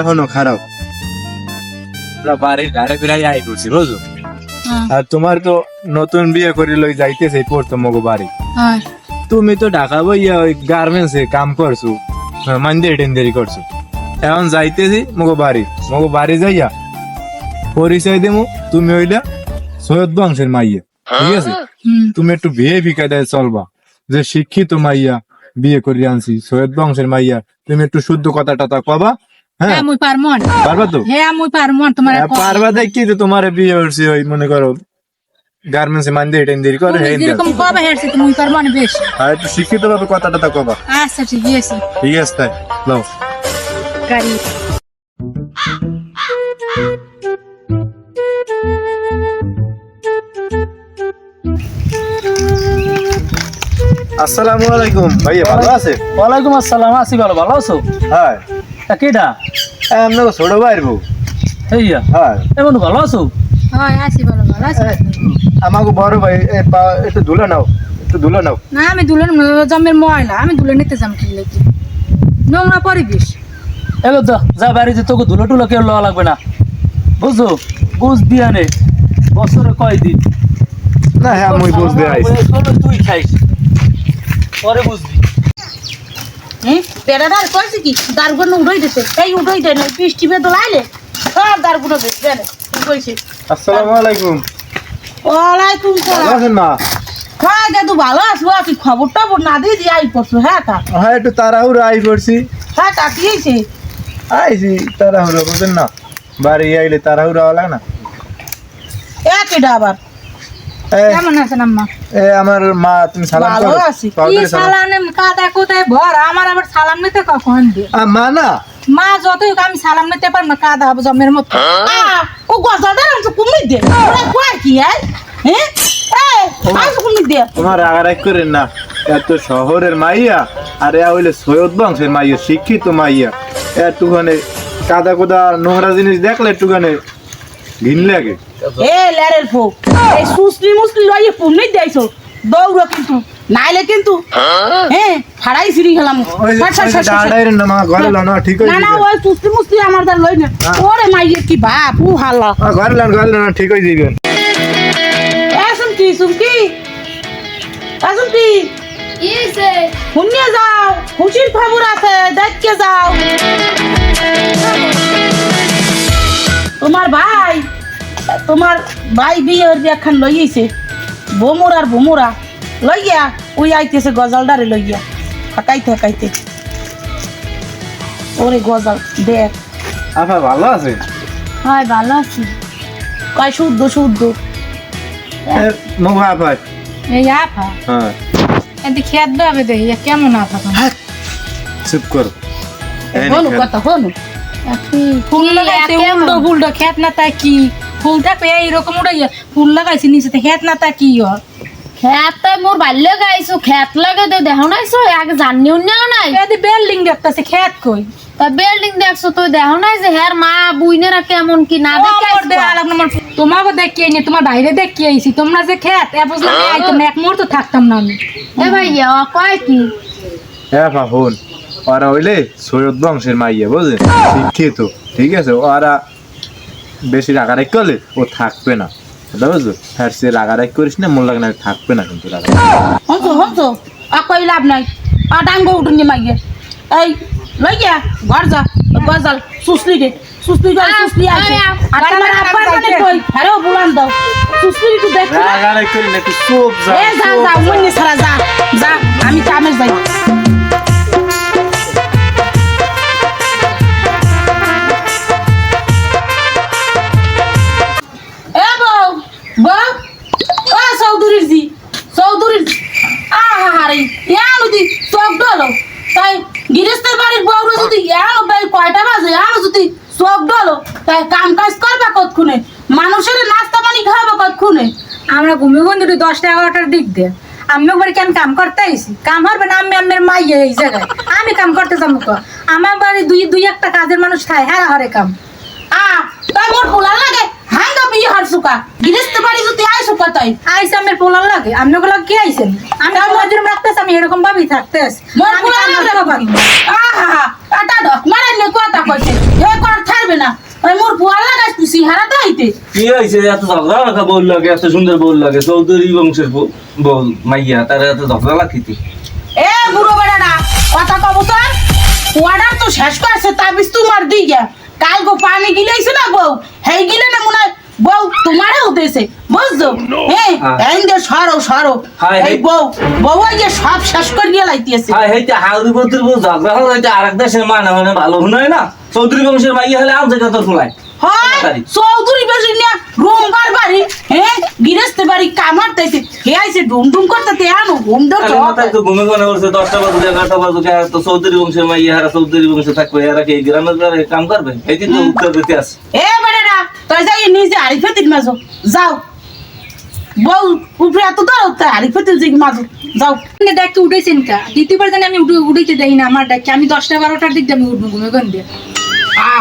এখনও খারাপ। আমরা বাড়ির ঘাড়ে ফিরাই আই করছি বুঝো আর তোমার তো নতুন বিয়ে করে লই যাইতেছে পড়তো মগো বাড়ি। তুমি তো ঢাকা বইয়া ওই গার্মেন্টস এ কাম করছ মানদে টেন্ডারি করছ। এখন যাইতেছি মগো বাড়ি মগো বাড়ি যাইয়া পরিচয় দেমু তুমি হইলা সৈয়দ বংশের মাইয়া ঠিক আছে? তুমি একটু বিয়ে ভিকায় চলবা যে শিক্ষিত মাইয়া বিয়ে করে আনছি সৈয়দ বংশের মাইয়া তুমি একটু শুদ্ধ কথা টথা কবা হ্যাঁ। হ্যাঁ মুই পারমন পারবা তো? হ্যাঁ মুই পারমন তোমার হ্যাঁ, পারবা দেখি তো তোমার বিয়ে হচ্ছে ওই মনে করো গার্মেন্টস এ মানদে টেন্ডারি করে হ্যাঁ যেরকম কবে হেরছে তুমি পারমন বেশ। আর একটু শিক্ষিত ভাবে কথা টথা কবা। আচ্ছা ঠিক আছে। ঠিক আছে তাই লও। গাড়ি। আসসালামু আলাইকুম। ভাইয়া ভালো আছে? ওয়ালাইকুম আসসালাম। আসি ভালো ভালো আছো? হ্যাঁ। তা কেডা? আপনাকে ছোট ভাইয়ের বউ। হেইয়া। হ্যাঁ। এ বন্ধু ভালো আছো? হয় আসি বলো ভালো আছি। আমাকে বড় ভাই একটু ধুলে নাও একটু ধুলে নাও। না আমি দুলেন জমের ময়লা আমি দুলে নিতে যাম কি লেগে নোংরা পরিবেশ। এগো তো যা বাড়িতে তোকে ধুলো টুলো কেউ লওয়া লাগবে না। বুঝছ? বুঝ দিয়া নে বছরে কয়দিন? না হ্যাঁ মুই বুঝতে আইছি। চলো তুই খাইস। পরে বুঝবি। হ্যাঁ? পেড়াদার কইছে কি? দারগুলো উড়াই দিতে এই উড়াই দেয় না বৃষ্টি বেদল আইলে সব দারগুলো দেয় কইছে? আসসালামু আলাইকুম। ওয়ালাইকুম সালাম। মা? হ্যাঁ দাদু ভালো আসব আপনি খবর টবর না দিয়ে দিয়ে আই পড়ছো হ্যাঁ কা হ্যাঁ একটু তাড়াহুড়ো আই পড়ছি। হ্যাঁ আইছি তাড়াহুড়ো বুঝেন না। বাড়ি আইলে তাড়াহুড়ো লাগে না। আবার কেমন আছেন আম্মা? এ আমার মা তুমি সালাম ভালো করো। আছি। কি সালাম। কাদা কোথায় ভর? আমার আবার সালাম নিতে কখন আ, মা না। মা যতই আমি সালাম নিতে পারব না কাদা হবে জমের মতো। আহ, ও অংশ কুমির দে। ওরা কয় কি হ্যাঁ হ্যাঁ কুমির দে। তোমার রাগারাগ করেন না। এত শহরের মাইয়া। আর এ হইলে সৈয়দ বংশের মাইয়া শিক্ষিত মাইয়া। একটুখানে কাদা কোদা নোংরা জিনিস দেখলে একটুখানে ঘিন লাগে। এ লেরের ফো। এই সুসলি মুসলি লইয়ে কুমির দেইছো দৌড়ো কিন্তু। নাইলে কিন্তু হ্যাঁ ফাড়াই সিঁড়ি খেলাম। দাঁড়াইরেন না মা ঘরে লাও না ঠিক না না ওই সুসলি মুসলি আমার দ্বার লই না। হ্যাঁ। ওরে মাইয়ে কি বাপ ও আ, ঘরে লান ঘরে লান ঠিক হয়ে যাবেন এ সুমকি সুমকি। এ সুমকি। শুনিয়ে যাও। খুশির খবর আছে দেখকে যাও। তোমার ভাই তোমার ভাই বিয়ে ওর একখান লইয়েছে বোমুর আর বোমুরা লইয়া ওই আইতেছে গজালডারে লইয়া। থাকাইতে থাকাইতে ওরে গজাল দেখ। আপা ভালো আছে হয় ভালো আছি। কয় শুদ্ধ শুদ্ধ। মো আপা। এই আফা হ্যাঁ। এতে খেত যাবে দেখি কেমন আফা চুপ করো। নে কথা হনু ফুল লাগাইছে উল্টো ফুলটো খেত না তা কি? ফুল থাকবে এইরকম উড়াইয়া ফুল লাগাইছে নিচেতে খেত না তা কি হয়? খেত মোর বাল্য গাইছো খেত লাগে তো দেখো নাইছো এক জানিও নেও নাই। এদি বিল্ডিং দেখতেছে খেত কই? তা বিল্ডিং দেখছ তুই দেখো নাই যে হের মা বুইনেরা কেমন কি না দেখে তোমাকে দেখিয়ে নি তোমার বাইরে দেখিয়ে আইছি। তোমরা যে খেত এ বুঝলাম এক মুহূর্ত থাকতাম না আমি। এ ভাইয়া ও কয় কি? হ্যাঁ ওরা হইলে সৈয়দ বংশের মাইয়া বুঝলেন শিক্ষিত ঠিক আছে? ওরা বেশি রাগারাগ করলে ও থাকবে না। বুঝতে বুঝলো? হ্যাঁ সে রাগারাগ করিস না মন লাগে না থাকবে না কিন্তু রাগারাগ। হনছো হনছো আর কই লাভ নাই? আর ডাঙ্গ উঠুন মাইয়ে। এই লইয়া ঘর যা গজাল সুসলি দে। সুসলি গল সুসলি আছে। আর তোমার আব্বার মানে কই? হ্যালো বুলান দাও। সুসলি একটু দেখ। রাগারাগ করি না তুই চুপ যা এ যা যা মনি সারা যা যা আমি কামে যাই। তাই কাম কাজ করবা কতক্ষণে? মানুষের নাস্তা পানি খাওয়াবা কতক্ষণে? আমরা ঘুমিয়ে বন্ধু দশটা এগারোটার দিক দিয়ে আমি একবার কেন কাম করতে আইছি কাম হবে না আমি আমার মাইয়ে এই জায়গায়। আমি কাম করতে যাব তো আমার বাড়ি দুই দুই একটা কাজের মানুষ খায় হ্যাঁ হরে কাম। আ তাই মোর পোলা লাগে? হাঙ্গা তুই হার সুকা। গিরিস্তে বাড়ি যদি আয় সুকা তাই আইসে আমার পোলার লাগে। আপনি ওগুলো কে আইছেন আমি জন্য রাখতেছি আমি এরকম ভাবেই থাকতেছি। মোর আমি পুরা কান্না করতে আহা আটা দক কি? হয়েছে? এত ঝগড়া লাগা বল লাগে এত সুন্দর বল লাগে চৌধুরী বংশের বউ- বল মাইয়া তার এত ঝগড়া লাগিতে এ বুড়ো কথা কব তো। তো শেষ করছে তাবিজ তোমার দিকে কাল গো পানি গিলেছে না বউ? হেই গিলে না মনে বউ তোমারে উঠেছে বুঝছ? হ্যাঁ হ্যাঁ। এই যে সরো সরো। হায়, এই হায়। বউ বউ এই যে সব শেষ করে দিয়ে লাইতেছে। হ্যাঁ হেইতে বলতির বউ ঝগড়া হলে হইতে আরেক দেশের মানে মানে ভালো শুনায় না? চৌধুরী বংশের মাইয়া হলে আম শুনায় হয় তাড়াতাড়ি। চৌধুরী বেশি নিয়ে রুমবার বাড়ি হ্যাঁ গিরেস্তে বাড়ি কামার তাইছে। হে আইছে ডুম ডুম করতে তে আনো ঘুম দাও আরে মাথায় তো ঘুমে ঘুমে করছে দশটা বাজে এগারোটা বাজে কে তো চৌধুরী বংশের মাইয়া হারা চৌধুরী বংশে থাকবে এরা কি এই গ্রামের দ্বারা কাম করবে? এই দিন তো উত্তর দিতে আসে এ বেড়ারা তুই যাই নিজে আরিফেতির মাঝো। যাও। বউ উপরে এত দাও তাই আরিফেতির যে মাঝো। যাও। আপনি ডাকতে উঠেছেন কা? দ্বিতীয়বার জানি আমি উঠে উঠেতে দেই না আমার আমি দশটা বারোটার দিক দিয়ে আমি উঠবো ঘুমে গন দিয়ে। আ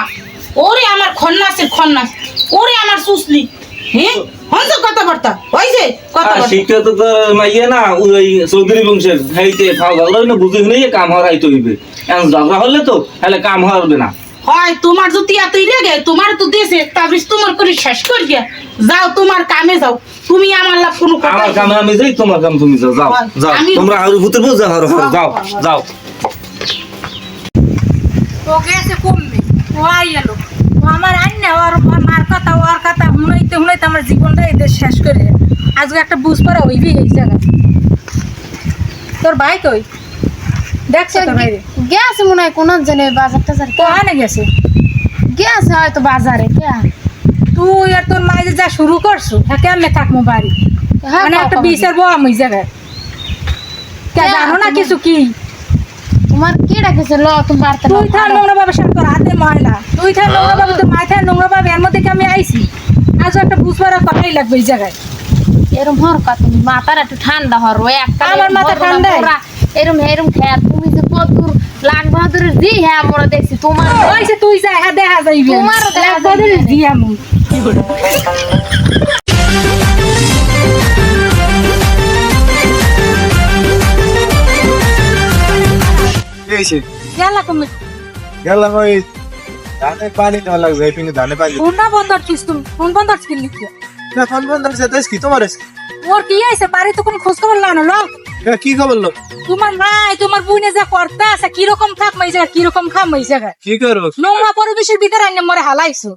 ওরে আমার খন্নাসের খন্নাস ওরে আমার সুসলি। হ্যাঁ হনস কথাবার্তা হইছে আর কথাবার্তা। শিক্ষা তো তোর মাইয়া না ওই চৌধুরী বংশের হেইতে না বুঝে কাম হরাইতে হইবে। এখন ঝগড়া হলে তো তাহলে কাম হরবে না। হয় তোমার যদি এতই রেগে তোমার তো দেশে তাবিজ তোমার করে শেষ করে গিয়া। যাও তোমার কামে যাও। তুমি আমার লাভ কোনো কথা আমার কামে আমি যাই তোমার কাম তুমি যাও যাও যাও। তোমরা হারু ভূতের বউ যাও হারু যাও। যাও। গেছে কমবে। ও আই এলো ও আমার আইন না ওর মার কথা ওর কথা শুনাইতে শুনাইতে আমার জীবনটা এদের শেষ করে আজকে একটা বুঝ পড়া হইবি এই জায়গায় তোর ভাই কই? দেখছ তোর ভাই। গেছে মনে হয় কোন জনে বাজার টাজার কোহানে গেছে? গেছে হয়তো বাজারে কে। তুই আর তোর মায়ের যা শুরু করছ হ্যাঁ কেমনে থাকব বাড়ি? হ্যাঁ, মানে একটা? বিচার বউ আমি জায়গায় জানো না কিছু কি? তোমার কি ডাকেছে? ল তুমি বাড়তে তুই থাক নোংরা ভাবে সার তোর হাতে ময়লা। তুই থাক নোংরা ভাবে তোর মাথায় নোংরা ভাবে এর মধ্যে কি আমি আইছি? আজ একটা বুঝবার কথাই লাগবে এই জায়গায়। এরম হর কা তুমি মাথার একটু ঠান্ডা হর ওই একটা আমার মাথা ঠান্ডাই। এরম এরম খেয়া তুমি যে কদুর লাগ বাহাদুরের দি হ্যাঁ আমরা দেখছি তোমার ওইসে তুই যা হ্যাঁ দেখা যাইবে। তোমারও দেখা একবারে দি আমি। এইছে গেলা কমে। গেলাম ওই ধানে পানি দেওয়া লাগবে এই পিনে ধানে পানি। ফোন না বন্ধ করছিস তুমি ফোন বন্ধ করছিস লিখে না ফোন ফোন ধরছে তো কি তোমার? ওর কি আইছে বাড়ি তো কোনো খোঁজ খবর লাও না লো এ, কি খবর লো তোমার মাই তোমার বুনে যা করতে আছে কীরকম থাক মাই জায়গা কীরকম খাম এই জায়গায়? কি করব? নোংরা পরিবেশের ভিতরে আইনে মরে হালাইছো।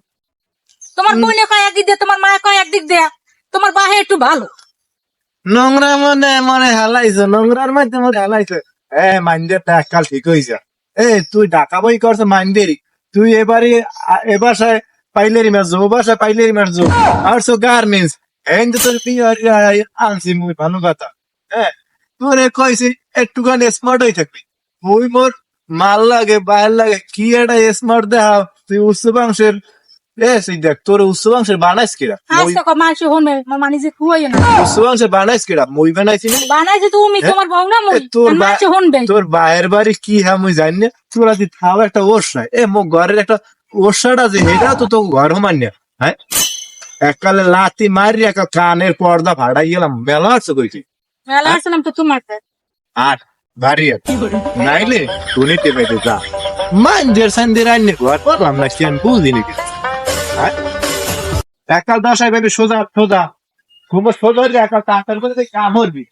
তোমার বুনে কয় একদিক দিয়ে তোমার মায়ে কয় একদিক দিয়ে তোমার বাহে একটু ভালো। নোংরা মনে মনে হালাইছো নোংরার মধ্যে মধ্যে হালাইছো। এ মাইন্ডের কাল ঠিক হয়েছে এ, তুই ডাকা বই করছ মাইন্ডেরই তুই এবারে এ বাসায় পাইলেরি মাছ ও বাসায় পাইলেরি জো আর সো গার্মেন্টস এই তো তোর আনছি মুই ভালো কথা হ্যাঁ তোরে কইছি, একটুখানি স্মার্ট হয়ে থাকবি। মুই মোর মাল লাগে বাইর লাগে, কি একটা স্মার্ট দেখাও। তুই উচ্চ দেখ তোর উচ্চ বানাইস কিরা? আজ তো মাংস হনে মানে যে খুয়াই না। উচ্চ বানাইস কিরা? মই বানাইছি না? বানাইছে তুমি তোমার বউ না মই? তোর বা- হনবে। তোর বায়ের বাড়ি কি হ্যাঁ মুই জানি না। তোরা থাও একটা ওষা এ মো ঘরের একটা ওষাটা যে এটা তো তো ঘর হ্যাঁ? এককালে লাতি মারি একটা কানের পর্দা ফাড়াই গেলাম। মেলা আছে কইছি। মেলা তো তোমার কাছে। আর বাড়ি আর। নাইলে টেপে দে যা। সান্দির আইনে ঘর করলাম না কি আমি বুঝি নাকি হ্যাঁ? একাল দশাই ভাবে সোজা সোজা। ঘুমো সোজা একাল তাড়াতাড়ি করে দে, কাম হরবি।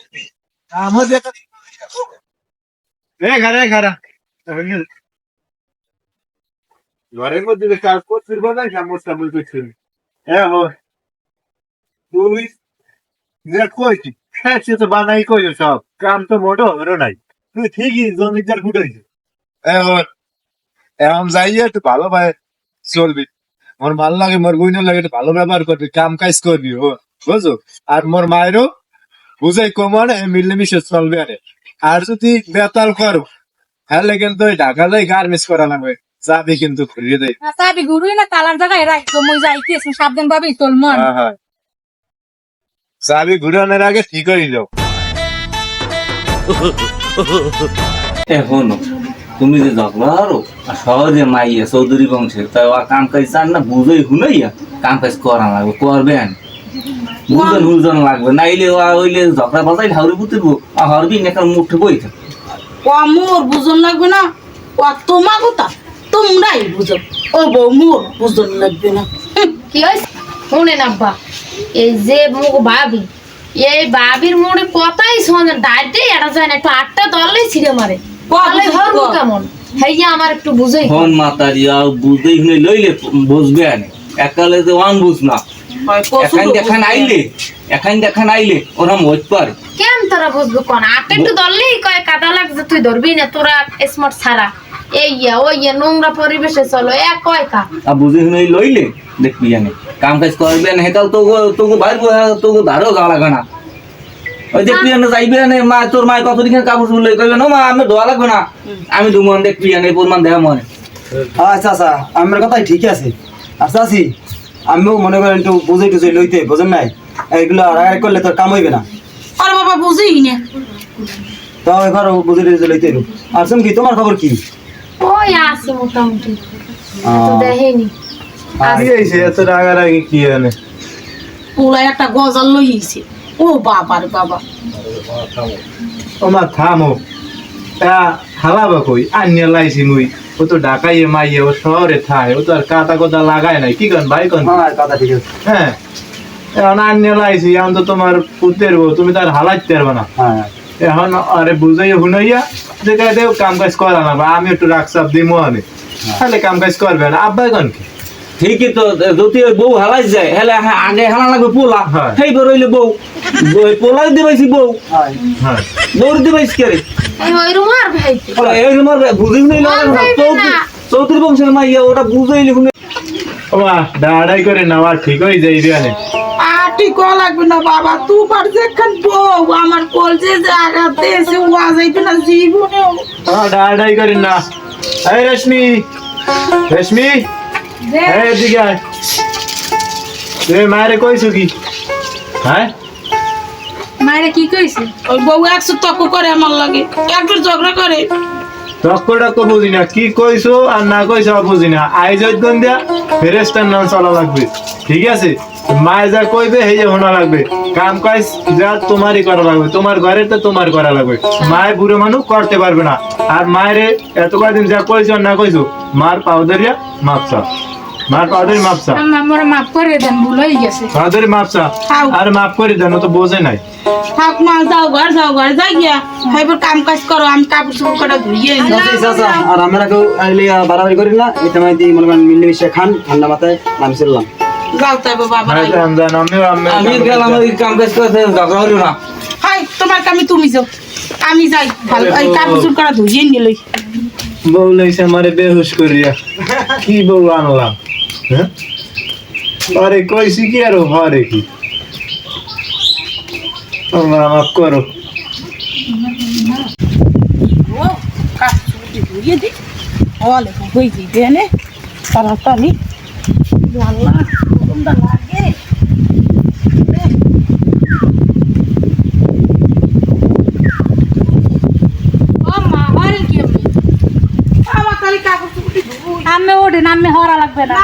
কাম হরবি একাল। রে ঘরে ঘরা ঘরের মধ্যে কাজ করছিস বোঝাই সমস্যা মুই করছিস। হ্যাঁ তুই কইছি হ্যাঁ সে তো বানাই কই সব। কাম তো মোটো হলো নাই। তুই ঠিকই জমিদার ফুটাইছিস। এখন এখন যাইয়ে একটু ভালো ভাই চলবি। মোর ভালো লাগে মোর গুইনের লাগে ভালো ব্যবহার করবি কাম কাজ করবি ও বুঝো আর মোর মায়েরও বুঝাই কমানে মিলেমিশে চলবে আরে। আর যদি বেতাল করো হ্যাঁ কিন্তু ওই ঢাকা যাই গার্মেন্টস করা লাগবে। চাবি কিন্তু ঘুরিয়ে দেয় না চাবি গুরুই না তালার জায়গায় রাখতো মই যাইতেছি সাবধান ভাবে তোর মন। হ্যাঁ হ্যাঁ। চাবি ঘুরানোর আগে ঠিক হয়ে যাও। এখনও তুমি যে ঝগড়া হারো আর। সহজে মাইয়া চৌধুরী বংশের। তাই ও কাম কাজ চান না বুঝেই হুনাইয়া কাম কাজ করা লাগবে করবেন। বুঝন হুজন লাগবে। নাইলে ও ওইলে ঝগড়া বাজাই হাউরি পুতিব আর হরবি নেকার মুঠে বই থাকে। ও মোর বুঝন লাগবে না ও তোমা কথা তোমরাই বুঝো। ও বউ মোর বুঝন লাগবে না। কি হয়েছে শুনেন আব্বা এই যে মুখ ভাবি এই বাবির মনে কথাই শোনে ডাইটে এটা যায় না একটু আটটা দললেই ছিঁড়ে মারে ধরবো কেমন? হেইয়া আমার একটু বুঝেই ফোন মাতারি আর বুঝেই হুনে লইলে বুঝবে আনে। একালে যে ওয়ান বুঝ না। এখান দেখান আইলে এখান দেখান আইলে ওরা মজ পারে। কেন তোরা বুঝব কোন? আটটা একটু দললেই কয় কাদা লাগছে তুই ধরবি না তোরা স্মার্ট ছাড়া। এই ইয়া ওই নোংরা পরিবেশে চলো এক কয় কা? আর বুঝে শুনে লইলে দেখবি জানে কাম কাজ করবে না হেতাল তো তোকে বাইর তোকে ধারও গা লাগে না ওই দেখবি জানে যাইবে না মা তোর মায়ের কত দিকে কাপড় চুলে কইবে না মা আমি ধোয়া লাগবে না। আমি দুমন দেখবি জানে পরিমাণ মনে। আচ্ছা আচ্ছা আমার কথাই ঠিক আছে। আচ্ছা আছি। আমিও মনে করেন একটু বুঝে টুঝে লইতে বোঝেন নাই? এগুলো রাগারাগি করলে তোর কাম হইবে না। আরে বাবা বুঝেই না। তাও এবার বুঝে টুঝে লইতে। আর শুন কি তোমার খবর কি? ওই আছে মোটামুটি। তো দেখেনি। কি হয়েছে এত রাগারাগি কি জানে পুলাই একটা গজাল লইছে। ও বাবা রে বাবা। ওমা থামো। তা হালাবা কই? আনিয়া লাইছি মুই। ও তো ঢাকাইয়ে মাইয়ে ও শহরে থায়। ও তো আর কাতা কোতা লাগায় নাই। কি কন ভাই কন? হ্যাঁ কথা ঠিক আছে। হ্যাঁ। এখন আনিয়া লাইছি এখন তো তোমার পুতের বউ। তুমি তার হালাইতে পারবে না। হ্যাঁ। এখন আরে বুঝাইয়া হুনাইয়া যে দেও কাম কাজ করা না। বা আমি একটু রাখসাপ দিমো আনে। তাহলে কাম কাজ করবে না। আব্বাই কন কি? ঠিকই তো যদি বউ হালাই যায় হেলে হ্যাঁ, আগে হালা লাগবে পোলা। সেই বেরোইলে বউ। বউ- পোলাই দিবাইছি বউ। হ্যাঁ। হ্যাঁ। বউর দিবাইছি কে রে? এই রুমার বুঝে শুনে না। চৌধুরী বংশের মাইয়া ওটা বুঝাইলে শুনে ওমা দাঁড়াই করে নেওয়া ঠিক হয়ে আনে আর ঠিক লাগবে না বাবা তুই পার যেখান বউ আমার কলজে যে আঘাত দিয়েছে ও যাইবে না জীবনেও। দাঁড়াই করে না। এই রেশমি রেশমি। এদিকে আয়। তুই মায়ের কইছো কি? হ্যাঁ? মায়েরা কি কইছে? ওই বউ একশো তক্ক করে আমার লাগে। একবার ঝগড়া করে। টক্কর টক্কর বুঝি না কি কইছো আর না কইছো বুঝি না আইজ দিয়া ফেরেস্তার নাম চলা লাগবে। ঠিক আছে? মায়ে যা কইবে সেই যে শোনা লাগবে। কাম কাজ যা তোমারই করা লাগবে। তোমার ঘরে তো তোমার করা লাগবে। মায়ে বুড়ো মানুষ করতে পারবে না। আর মায়ের এত কয়দিন যা কইছো আর না কইছো মার পাও পাউদারিয়া মাপসা মার পাউদারি মাপসা আমার মাফ করে দেন ভুল হয়ে গেছে। পাউদারি মাপসা খাও। আর মাপ করে দেন তো বোঝে নাই। থাক মা যাও ঘর যাও ঘর যাই গিয়া। কাম কাজ করো আমি কাপড় চোপড় কটা ধুইয়ে নিই। আর আমরা কেউ আইলে বাড়াবাড়ি করি না। এটা দিয়ে মনে করেন মিলেমিশে খান ঠান্ডা মাথায় নাম চললাম যাও তাই বাবা জান, জান, আমিও আমি- আমি গেলাম কাম কাজ করতে ঝগড়া হলো না। হাই তোমার কামি তুমি যাও। আমি যাই এই কাপড় চোপড় কটা ধুইয়ে বউ লাইছে আমারে বেহুশ করিয়া। কি বউ আনলাম? হ্যাঁ? আরে কইছি কি আর হরে কি? আল্লাহ মাফ করো। ও কাপড় চোপড় ধুইয়ে দি ওলে হই যাইবে নে তাড়াতাড়ি। আল্লাহ গরমটা লাগে ও মা হরেন কি আপনি আমার খালি কাপড় চোপড় ধুই আমি হরা লাগবে না।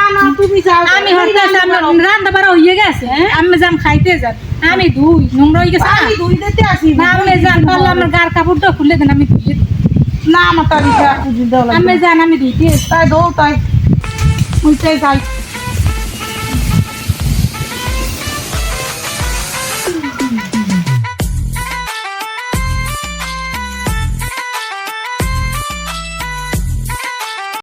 তুমি যাও। আমি হরতে আমি রান্না বাড়া হইয়ে গেছে আমি যাম খাইতে যান। আমি ধুই নোংরা হয়ে গেছে। আমি ধুই দিতে আসি না আমি যান পারলে আমার গার কাপড়টা খুলে দেন আমি ধুই। না আমার লাগবে আমি। যান আমি ধুইতে তাই ধো তাই। উঠে যাই।